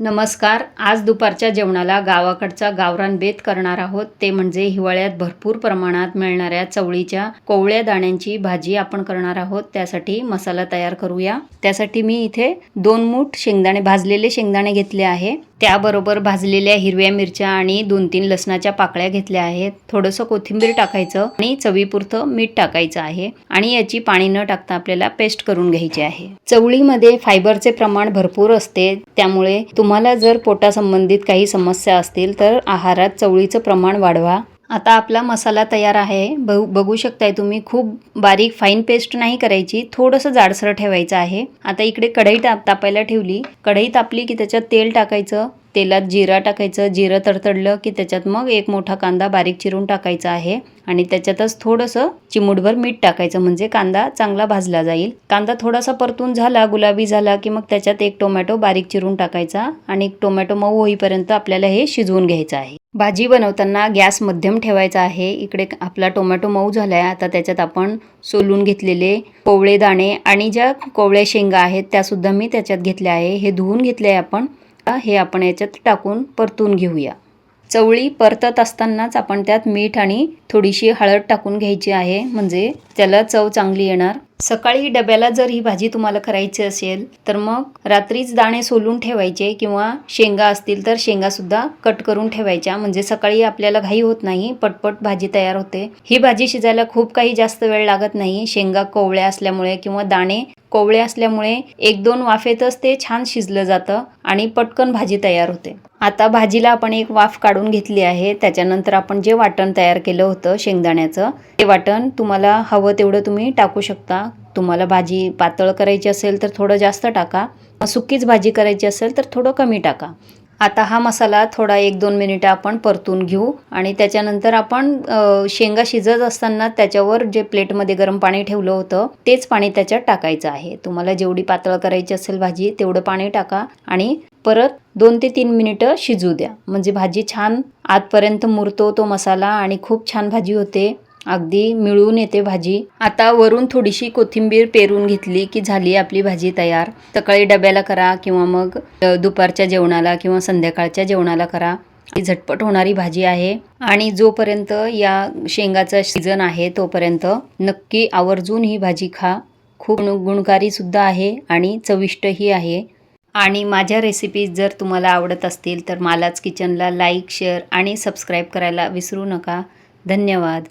नमस्कार आज दुपारच्या जेवणाला गावाकडचा गावरान बेत करणार आहोत. ते म्हणजे हिवाळ्यात भरपूर प्रमाणात मिळणाऱ्या चवळीच्या कोवळ्या दाण्यांची भाजी आपण करणार आहोत. त्यासाठी मसाला तयार करूया. त्यासाठी मी इथे दोन मूठ शेंगदाणे भाजलेले शेंगदाणे घेतले आहे. त्याबरोबर भाजलेल्या हिरव्या मिरच्या आणि दोन तीन लसणाच्या पाकळ्या घेतल्या आहेत. थोडंसं कोथिंबीर टाकायचं आणि चवीपुरतं मीठ टाकायचं आहे आणि याची पाणी न टाकता आपल्याला पेस्ट करून घ्यायची आहे. चवळीमध्ये फायबरचे प्रमाण भरपूर असते. त्यामुळे तुम्हाला जर पोटासंबंधित काही समस्या असतील तर आहारात चवळीचं प्रमाण वाढवा. आता आपला मसाला तयार आहे. बघू बघू शकताय तुम्ही खूप बारीक फाईन पेस्ट नाही करायची थोडंसं जाडसर ठेवायचं आहे. आता इकडे कढई ताप तापायला ठेवली. कढई तापली की त्याच्यात तेल टाकायचं. तेलात जिरा टाकायचं. जिरं तडतडलं की त्याच्यात मग एक मोठा कांदा बारीक चिरून टाकायचा आहे. आणि त्याच्यातच थोडंसं चिमूटभर मीठ टाकायचं. म्हणजे कांदा चांगला भाजला जाईल. कांदा थोडासा परतून झाला गुलाबी झाला की मग त्याच्यात एक टोमॅटो बारीक चिरून टाकायचा आणि टोमॅटो मऊ होईपर्यंत आपल्याला हे शिजवून घ्यायचं आहे. भाजी बनवताना गॅस मध्यम ठेवायचा आहे. इकडे आपला टोमॅटो मऊ झाला आहे आता त्याच्यात आपण सोलून घेतलेले कोवळे दाणे आणि ज्या कोवळ्या शेंगा आहेत त्यासुद्धा मी त्याच्यात घेतल्या आहे. हे धुवून घेतले आहे आपण. हे आपण याच्यात टाकून परतून घेऊया. चवळी परतत असतानाच आपण त्यात मीठ आणि थोडीशी हळद टाकून घ्यायची आहे. म्हणजे त्याला चव चांगली येणार. सकाळी डब्याला जर ही भाजी तुम्हाला करायची असेल तर मग रात्रीच दाणे सोलून ठेवायचे किंवा शेंगा असतील तर शेंगासुद्धा कट करून ठेवायच्या. म्हणजे सकाळी आपल्याला घाई होत नाही पटपट भाजी तयार होते. ही भाजी शिजायला खूप काही जास्त वेळ लागत नाही. शेंगा कोवळ्या असल्यामुळे किंवा दाणे कोवळे असल्यामुळे एक दोन वाफेतच ते छान शिजलं जातं आणि पटकन भाजी तयार होते. आता भाजीला आपण एक वाफ काढून घेतली आहे. त्याच्यानंतर आपण जे वाटण तयार केलं होतं शेंगदाण्याचं ते वाटण तुम्हाला हवं तेवढं तुम्ही टाकू शकता. तुम्हाला भाजी पातळ करायची असेल तर थोडं जास्त टाका. सुकीच भाजी करायची असेल तर थोडं कमी टाका. आता हा मसाला थोडा एक दोन मिनिटं आपण परतून घेऊ आणि त्याच्यानंतर आपण शेंगा शिजत असताना त्याच्यावर जे प्लेटमध्ये गरम पाणी ठेवलं होतं तेच पाणी त्याच्यात टाकायचं आहे. तुम्हाला जेवढी पातळ करायची असेल भाजी तेवढं पाणी टाका आणि परत दोन ते तीन मिनिटं शिजू द्या. म्हणजे भाजी छान आतपर्यंत मुरतो तो मसाला आणि खूप छान भाजी होते. अगदी मिळून येते भाजी. आता वरून थोडीशी कोथिंबीर पेरून घेतली की झाली आपली भाजी तयार. सकाळी डब्याला करा किंवा मग दुपारच्या जेवणाला किंवा संध्याकाळच्या जेवणाला करा. ही झटपट होणारी भाजी आहे. आणि जोपर्यंत या शेंगाचा सीझन आहे तोपर्यंत नक्की आवर्जून ही भाजी खा. खूप गुणकारी सुद्धा आहे आणि चविष्टही आहे. आणि माझ्या रेसिपीज जर तुम्हाला आवडत असतील तर मालाच किचनला लाईक शेअर आणि सबस्क्राईब करायला विसरू नका. धन्यवाद.